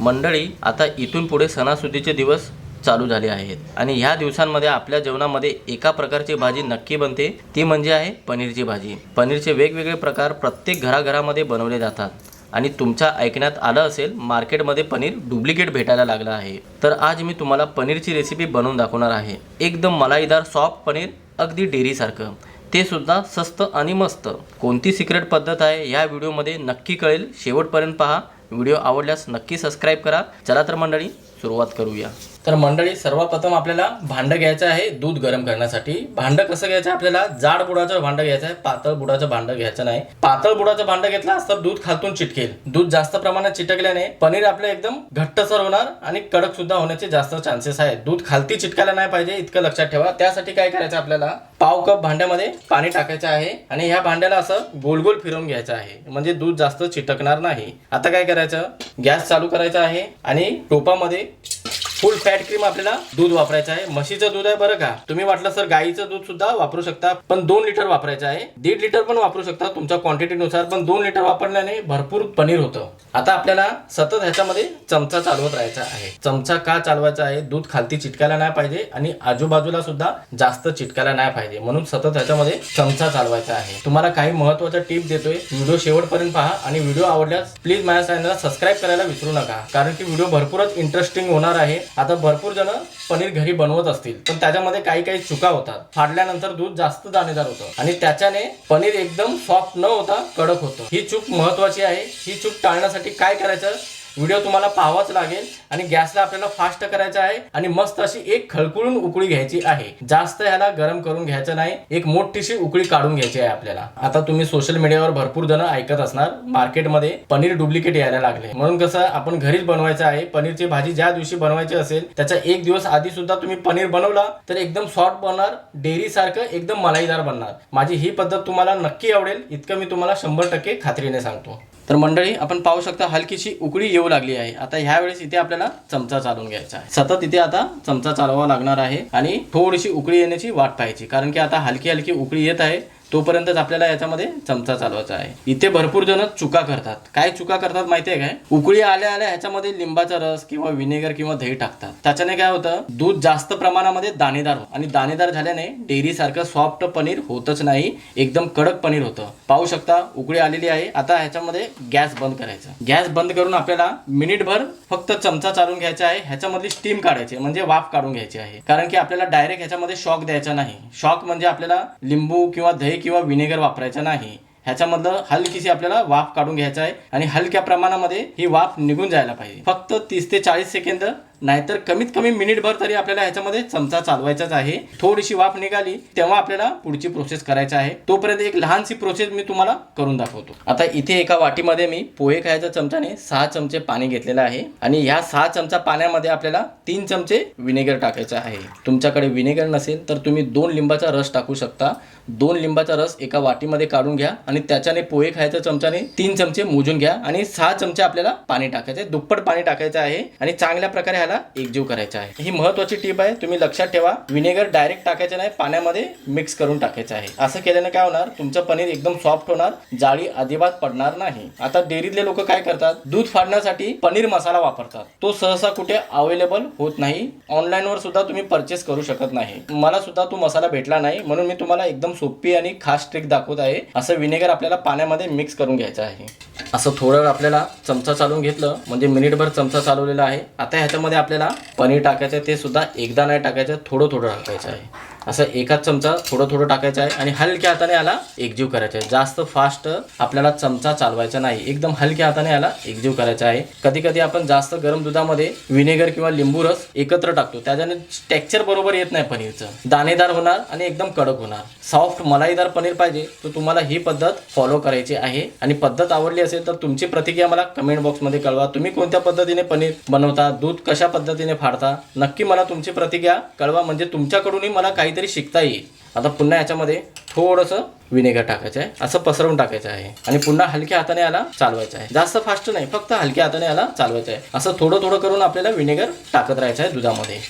मंडळी आता इथून पुढे सणासुदीचे दिवस चालू झाले आहेत. आणि ह्या दिवसांमध्ये आपल्या जेवणामध्ये एका प्रकारची भाजी नक्की बनते. ती म्हणजे आहे पनीरची भाजी. पनीरचे वेगवेगळे प्रकार प्रत्येक घराघरामध्ये बनवले जातात. आणि तुमच्या ऐकण्यात आलं असेल मार्केटमध्ये पनीर डुप्लिकेट भेटायला लागलं आहे. तर आज मी तुम्हाला पनीरची रेसिपी बनवून दाखवणार आहे. एकदम मलाईदार सॉफ्ट पनीर अगदी डेअरीसारखं. ते सुद्धा स्वस्त आणि मस्त. कोणती सिक्रेट पद्धत आहे या व्हिडिओमध्ये नक्की कळेल. शेवटपर्यंत पहा. व्हिडिओ आवडल्यास नक्की सबस्क्राईब करा. चला तर मंडळी सुरुवात करूया. तर मंडळी सर्वप्रथम आपल्याला भांडं घ्यायचं आहे दूध गरम करण्यासाठी. भांडं कसं घ्यायचं आहे आपल्याला? जाड बुडाचं भांडं घ्यायचं आहे पातळ बुडाचं भांडं घ्यायचं नाही. पातळ बुडाचं भांडं घेतलं तर दूध खालतून चिटकेल. दूध जास्त प्रमाणात चिटकल्याने पनीर आपलं एकदम घट्टसर होणार आणि कडक सुद्धा होण्याचे जास्त चान्सेस आहेत. दूध खालती चिटकायला नाही पाहिजे इतकं लक्षात ठेवा. त्यासाठी काय करायचं आपल्याला? पाव कप भांड्यामध्ये पाणी टाकायचं आहे आणि ह्या भांड्याला असं गोल गोल फिरवून घ्यायचं आहे. म्हणजे दूध जास्त चिटकणार नाही. आता काय करायचं? गॅस चालू करायचा आहे आणि टोपामध्ये it फुल फॅट क्रीम आपल्याला दूध वापरायचं आहे. म्हशीचं दूध आहे बरं का. तुम्ही वाटलं सर गाईचं दूध सुद्धा वापरू शकता पण दोन लिटर वापरायचं आहे. दीड लिटर पण वापरू शकता तुमच्या क्वांटिटीनुसार पण दोन लिटर वापरल्याने भरपूर पनीर होतं. आता आपल्याला सतत ह्याच्यामध्ये चमचा चालवत राहायचा आहे. चमचा का चालवायचा आहे? दूध खालती चिटकायला नाही पाहिजे आणि आजूबाजूला सुद्धा जास्त चिटकायला नाही पाहिजे. म्हणून सतत ह्याच्यामध्ये चमचा चालवायचा आहे. तुम्हाला काही महत्त्वाच्या टिप देतोय व्हिडिओ शेवटपर्यंत पहा आणि व्हिडिओ आवडल्यास प्लीज माझ्या चॅनलला सबस्क्राईब करायला विसरू नका. कारण की व्हिडिओ भरपूरच इंटरेस्टिंग होणार आहे. आता भरपूर जण पनीर घरी बनवत असतील. पण त्याच्यामध्ये काही काही चुका होतात. फाडल्यानंतर दूध जास्त दाणेदार होतं. आणि त्याच्याने पनीर एकदम सॉफ्ट न होता कडक होतं. ही चूक महत्वाची आहे. ही चूक टाळण्यासाठी काय करायचं? व्हिडिओ तुम्हाला पाहावाच लागेल आणि गॅसला आपल्याला फास्ट करायचा आहे आणि मस्त अशी एक खळकुळून उकळी घ्यायची आहे. जास्त ह्याला गरम करून घ्यायचं नाही. एक मोठीशी उकळी काढून घ्यायची आहे आपल्याला. आता तुम्ही सोशल मीडियावर भरपूर जण ऐकत असणार. मार्केटमध्ये पनीर डुप्लिकेट यायला लागले. म्हणून कसं आपण घरीच बनवायचं आहे. पनीरची भाजी ज्या दिवशी बनवायची असेल त्याचा एक दिवस आधी सुद्धा तुम्ही पनीर बनवला तर एकदम सॉफ्ट बनणार डेअरी सारखं एकदम मलाईदार बनणार. माझी ही पद्धत तुम्हाला नक्की आवडेल. इतकं मी तुम्हाला शंभर टक्के खात्रीने सांगतो. तर मंडळी आपण पाहू शकता हलकीशी उकळी येऊ लागली आहे. आता ह्या वेळेस इथे आपल्याला चमचा चालवून घ्यायचा आहे. सतत इथे आता चमचा चालवावा लागणार आहे आणि थोडीशी उकळी येण्याची वाट पाहायची. कारण की आता हलकी हलकी उकळी येत आहे. तोपर्यंतच आपल्याला याच्यामध्ये चमचा चालवायचा आहे. इथे भरपूर जण चुका करतात. काय चुका करतात माहितीये काय? उकळी आल्या आल्या ह्याच्यामध्ये लिंबाचा रस किंवा विनेगर किंवा दही टाकतात. त्याच्याने काय होतं? दूध जास्त प्रमाणामध्ये दाणेदार होतं. आणि दाणेदार झाल्याने डेअरी सारखं सॉफ्ट पनीर होतच नाही. एकदम कडक पनीर होतं. पाहू शकता उकळी आलेली आहे. आता ह्याच्यामध्ये गॅस बंद करायचा. गॅस बंद करून आपल्याला मिनिटभर फक्त चमचा चालून घ्यायचा आहे. ह्याच्यामधली स्टीम काढायची म्हणजे वाफ काढून घ्यायची आहे. कारण की आपल्याला डायरेक्ट ह्याच्यामध्ये शॉक द्यायचा नाही. शॉक म्हणजे आपल्याला लिंबू किंवा दही किंवा विनेगर वापरायचं नाही. ह्याच्यामधलं हलकीशी आपल्याला वाफ काढून घ्यायचा आहे आणि हलक्या प्रमाणामध्ये ही वाफ निघून जायला पाहिजे. फक्त तीस ते चाळीस सेकंद नाहीतर कमीत कमी मिनिटभर तरी आपल्याला ह्याच्यामध्ये चमचा चालवायचाच आहे. थोडीशी वाफ निघाली तेव्हा आपल्याला पुढची प्रोसेस करायची आहे. तोपर्यंत एक लहानशी प्रोसेस मी तुम्हाला करून दाखवतो. आता इथे एका वाटीमध्ये मी पोहे खायच्या चमच्याने सहा चमचे पाणी घेतलेलं आहे आणि ह्या सहा चमचा पाण्यामध्ये आपल्याला तीन चमचे विनेगर टाकायचं आहे. तुमच्याकडे विनेगर नसेल तर तुम्ही दोन लिंबाचा रस टाकू शकता. दोन लिंबाचा रस एका वाटीमध्ये काढून घ्या आणि त्याच्याने पोहे खायच्या चमच्याने तीन चमचे मोजून घ्या आणि सहा चमचे आपल्याला पाणी टाकायचे दुप्पट पाणी टाकायचं आहे आणि चांगल्या प्रकारे ह्याला एकजीव करायचा आहे. ही महत्वाची टीप आहे. तुम्ही लक्षात ठेवा विनेगर डायरेक्ट टाकायचं नाही पाण्यामध्ये मिक्स करून टाकायचं आहे. असं केल्याने काय होणार? तुमचं पनीर एकदम सॉफ्ट होणार जाळी अजिबात पडणार नाही. आता डेअरीतले लोक काय करतात? दूध फाडण्यासाठी पनीर मसाला वापरतात. तो सहसा कुठे अवेलेबल होत नाही. ऑनलाईन वर सुद्धा तुम्ही परचेस करू शकत नाही. मला सुद्धा तो मसाला भेटला नाही म्हणून मी तुम्हाला एकदम सोपी आणि खास ट्रिक दाखवत आहे. असं विनेगर आपल्याला पाण्यामध्ये मिक्स करून घ्यायचं आहे. असं थोडं वेळ आपल्याला चमचा चालवून घेतलं म्हणजे मिनिटभर चमचा चालवलेला आहे. आता ह्याच्यामध्ये आपल्याला पनीर टाकायचं आहे ते सुद्धा एकदा नाही टाकायचं थोडं थोडं टाकायचं आहे. असं एकाच चमचा थोडं थोडं टाकायचं आहे आणि हलक्या हाताने याला एकजीव करायचं आहे. जास्त फास्ट आपल्याला चमचा चालवायचा नाही. एकदम हलक्या हाताने याला एकजीव करायचा आहे. कधी कधी आपण जास्त गरम दुधामध्ये विनेगर किंवा लिंबू रस एकत्र टाकतो. त्याच्याने टेक्स्चर बरोबर येत नाही पनीरचं. दाणेदार होणार आणि एकदम कडक होणार. सॉफ्ट मलाईदार पनीर पाहिजे तर तुम्हाला ही पद्धत फॉलो करायची आहे. आणि पद्धत आवडली असेल तर तुमची प्रतिक्रिया मला कमेंट बॉक्समध्ये कळवा. तुम्ही कोणत्या पद्धतीने पनीर बनवता दूध कशा पद्धतीने फाडता नक्की मला तुमची प्रतिक्रिया कळवा. म्हणजे तुमच्याकडूनही मला काही काहीतरी शिकता येईल. आता पुन्हा याच्यामध्ये थोडंसं विनेगर टाकायचं आहे. असं पसरवून टाकायचं आहे. आणि पुन्हा हलक्या हाताने याला चालवायचं आहे. जास्त फास्ट नाही फक्त हलक्या हाताने याला चालवायचं आहे. असं थोडं थोडं करून आपल्याला विनेगर टाकत राहायचं आहे दुधामध्ये.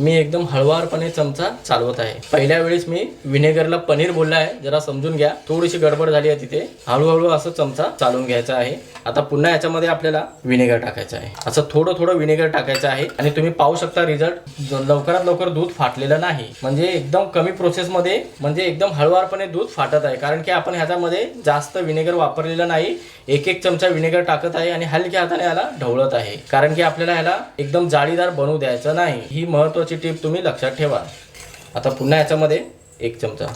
मी एकदम हळवारपणे चमचा चालवत आहे. पहिल्या वेळेस मी विनेगरला पनीर बोलला आहे. जरा समजून घ्या. थोडीशी गडबड झाली आहे तिथे. हळूहळू असं चमचा चालवून घ्यायचा आहे. आता पुन्हा याच्यामध्ये आपल्याला विनेगर टाकायचं आहे. असं थोडं थोडं विनेगर टाकायचं आहे. आणि तुम्ही पाहू शकता रिझल्ट. लवकरात लवकर दूध फाटलेलं नाही. म्हणजे एकदम कमी प्रोसेसमध्ये म्हणजे एकदम हळवारपणे दूध फाटत आहे. कारण की आपण ह्याच्यामध्ये जास्त विनेगर वापरलेलं नाही. एक एक चमचा विनेगर टाकत आहे आणि हलक्या हाताने याला ढवळत आहे. कारण की आपल्याला ह्याला एकदम जाळीदार बनवू द्यायचं नाही. ही महत्वाची टीप तुम्ही लक्षात ठेवा. आता पुन्हा याच्यामध्ये एक चमचा.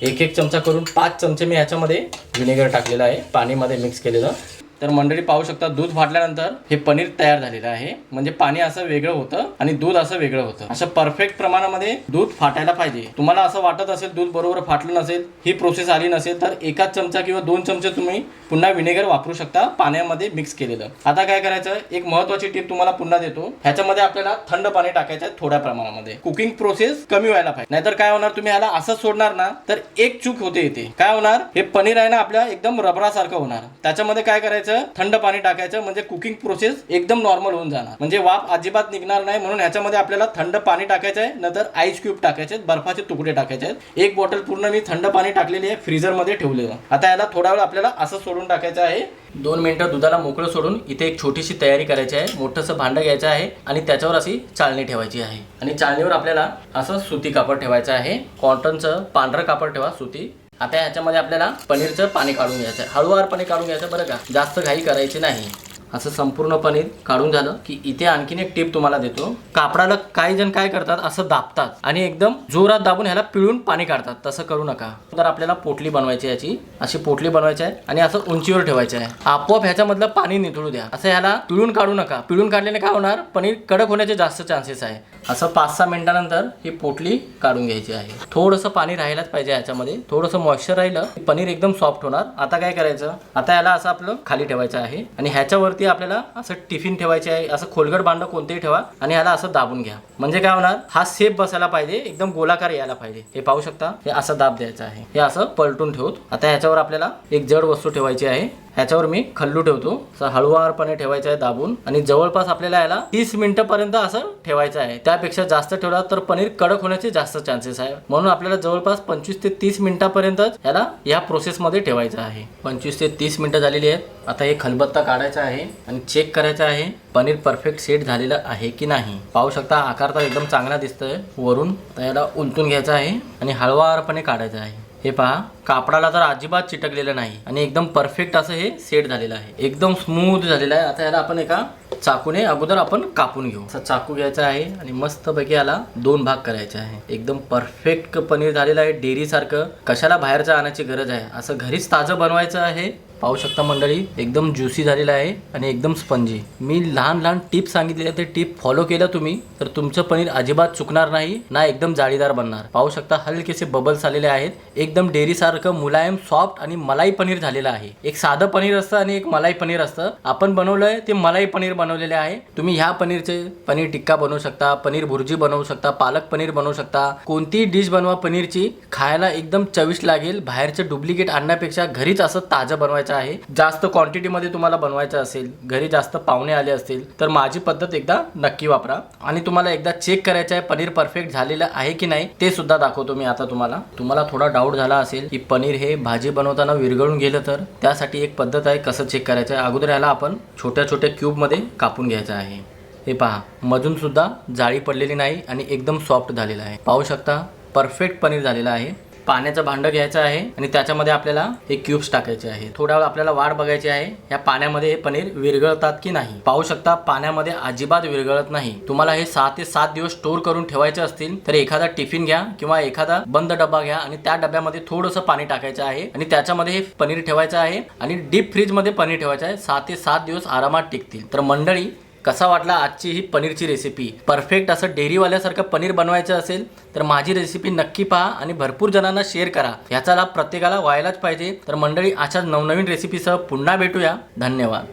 एक एक चमचा करून पाच चमचे मी ह्याच्यामध्ये व्हिनेगर टाकलेलं आहे. पाणीमध्ये मिक्स केलेलं. तर मंडळी पाहू शकता दूध फाटल्यानंतर हे पनीर तयार झालेलं आहे. म्हणजे पाणी असं वेगळं होतं आणि दूध असं वेगळं होतं. असं परफेक्ट प्रमाणामध्ये दूध फाटायला पाहिजे. तुम्हाला असं वाटत असेल दूध बरोबर फाटलं नसेल ही प्रोसेस आली नसेल तर एकाच चमचा किंवा दोन चमचे तुम्ही पुन्हा विनेगर वापरू शकता पाण्यामध्ये मिक्स केलेलं. आता काय करायचं एक महत्वाची टीप तुम्हाला पुन्हा देतो. ह्याच्यामध्ये आपल्याला थंड पाणी टाकायचं आहे थोड्या प्रमाणामध्ये. कुकिंग प्रोसेस कमी व्हायला पाहिजे. नाहीतर काय होणार तुम्ही ह्याला असंच सोडणार ना तर एक चूक होते इथे. काय होणार हे पनीर आहे ना आपल्या एकदम रबरासारखं होणार. त्याच्यामध्ये काय करायचं थंड पाणी टाकायचं म्हणजे कुकिंग प्रोसेस एकदम नॉर्मल होऊन जाणार. म्हणजे वाफ अजिबात निघणार नाही म्हणून ह्याच्यामध्ये आपल्याला थंड पाणी टाकायचं आहे नंतर आईस क्यूब टाकायचे आहेत बर्फाचे तुकडे टाकायचे आहेत एक बॉटल पूर्ण मी थंड पाणी टाकलेली आहे फ्रीजरमध्ये ठेवलेलं. आता याला थोडा वेळ आपल्याला असं सोडून टाकायचं आहे. दोन मिनिटं दुधाला मोकळं सोडून इथे एक छोटीशी तयारी करायची आहे. मोठंसं भांडं घ्यायचं आहे आणि त्याच्यावर अशी चाळणी ठेवायची आहे. आणि चाळणीवर आपल्याला असं सुती कापड ठेवायचं आहे. कॉटनचं पांढरं कापड ठेवा सुती आता ह्याच्यामध्ये आपल्याला पनीरचं पाणी काढून घ्यायचं. हळूवार हळूवारपणे काढून घ्यायचं बरं का? जास्त घाई करायची नाही. असं संपूर्ण पनीर काढून झालं की इथे आणखीन एक टिप तुम्हाला देतो. कापडाला काही जण काय करतात? असं दाबतात आणि एकदम जोरात दाबून ह्याला पिळून पाणी काढतात. तसं करू नका. तर आपल्याला पोटली बनवायची याची. अशी पोटली बनवायची आहे आणि असं उंचीवर ठेवायचं आहे. आपोआप ह्याच्यामधलं पाणी निथळू द्या. असं ह्याला पिळून काढू नका. पिळून काढल्याने काय होणार? पनीर कडक होण्याचे जास्त चान्सेस आहे. असं पाच सहा मिनिटानंतर ही पोटली काढून घ्यायची आहे. थोडंसं पाणी राहायलाच पाहिजे याच्यामध्ये. थोडंसं मॉइश्चर राहिलं पनीर एकदम सॉफ्ट होणार. आता काय करायचं? आता याला असं आपलं खाली ठेवायचं आहे. आणि ह्याच्यावरती आपल्याला असं टिफिन ठेवायचे आहे. असं खोलगट भांडं कोणतेही ठेवा आणि ह्याला असं दाबून घ्या. म्हणजे काय होणार? हा सेप बसायला पाहिजे. एकदम गोलाकार यायला पाहिजे. हे पाहू शकता? हे असं दाब द्यायचं आहे. हे असं पलटून ठेवत. आता ह्याच्यावर आपल्याला एक जड वस्तू ठेवायची आहे. ह्याच्यावर मी खल्लू ठेवतो. असं हळुवारपणे ठेवायचं आहे दाबून. आणि जवळपास आपल्याला याला तीस मिनिटंपर्यंत असं ठेवायचं आहे. त्यापेक्षा जास्त ठेवला तर पनीर कडक होण्याचे जास्त चान्सेस आहे. म्हणून आपल्याला जवळपास पंचवीस ते तीस मिनिटापर्यंत याला या प्रोसेसमध्ये ठेवायचं आहे. पंचवीस ते तीस मिनिटं झालेली आहेत. आता हे खलबत्ता काढायचा आहे आणि चेक करायचं आहे पनीर परफेक्ट सेट झालेलं आहे की नाही. पाहू शकता आकार तर एकदम चांगला दिसतोय. वरून तर याला उलटून घ्यायचं आहे आणि हळवारपणे काढायचं आहे. हे पहा कापडाला तर अजिबात चिटकलेलं नाही. आणि एकदम परफेक्ट असं हे सेट झालेलं आहे. एकदम स्मूथ झालेलं आहे. आता याला आपण एका चाकूने अगोदर आपण कापून घेऊ. असा चाकू घ्यायचा आहे आणि मस्तपैकी याला दोन भाग करायचे आहे. एकदम परफेक्ट पनीर झालेलं आहे. डेअरीसारखं कशाला बाहेरचं आणायची गरज आहे? असं घरीच ताजं बनवायचं आहे. पाहू शकता मंडळी एकदम ज्युसी झालेला आहे आणि एकदम स्पंजी मी लहान लहान टिप सांगितलेल्या ते टिप फॉलो केलं तुम्ही तर तुमचं पनीर अजिबात चुकणार नाही ना एकदम जाळीदार बनणार. पाहू शकता हलकेसे बबल्स आलेले आहेत. एकदम डेअरी सारखं मुलायम सॉफ्ट आणि मलाई पनीर झालेलं आहे. एक साधं पनीर असतं आणि एक मलाई पनीर असतं. आपण बनवलंय ते मलाई पनीर बनवलेले आहे. तुम्ही ह्या पनीरचे पनीर टिक्का बनवू शकता पनीर भुर्जी बनवू शकता पालक पनीर बनवू शकता. कोणतीही डिश बनवा पनीरची. खायला एकदम चविष्ट लागेल. बाहेरचं डुप्लिकेट आणण्यापेक्षा घरीच असं ताजं बनवायचं आहे जास्त क्वांटिटीमध्ये तुम्हाला बनवायचं असेल घरी जास्त पाहुणे आले असतील तर माझी पद्धत एकदा नक्की वापरा. आणि तुम्हाला एकदा चेक करायचं आहे पनीर परफेक्ट झालेलं आहे की नाही ते सुद्धा दाखवतो मी आता तुम्हाला. तुम्हाला थोडा डाऊट झाला असेल की पनीर हे भाजी बनवताना विरघळून गेलं तर त्यासाठी एक पद्धत आहे कसं चेक करायचं आहे. अगोदर याला आपण छोट्या छोट्या क्यूबमध्ये कापून घ्यायचं आहे. हे पहा मधून सुद्धा जाळी पडलेली नाही आणि एकदम सॉफ्ट झालेलं आहे. पाहू शकता परफेक्ट पनीर झालेलं आहे. पाण्याचं भांडं घ्यायचं आहे आणि त्याच्यामध्ये आपल्याला हे क्यूब्स टाकायचे आहे थोड्या वेळ आपल्याला वाट बघायची आहे. या पाण्यामध्ये हे पनीर विरघळतात की नाही? पाहू शकता पाण्यामध्ये अजिबात विरघळत नाही. तुम्हाला हे सहा ते सात दिवस स्टोर करून ठेवायचे असतील तर एखादा टिफिन घ्या किंवा एखादा बंद डबा घ्या आणि त्या डब्यामध्ये थोडंसं पाणी टाकायचं आहे आणि त्याच्यामध्ये हे पनीर ठेवायचं आहे आणि डीप फ्रीजमध्ये पनीर ठेवायचं आहे. सहा ते सात दिवस आरामात टिकतील. तर मंडळी कसा वाटला आजची ही पनीरची रेसिपी परफेक्ट असं डेअरीवाल्यासारखं पनीर बनवायचं असेल तर माझी रेसिपी नक्की पहा आणि भरपूर जणांना शेअर करा. ह्याचा लाभ प्रत्येकाला व्हायलाच पाहिजे. तर मंडळी अशाच नवनवीन रेसिपीसह पुन्हा भेटूया. धन्यवाद.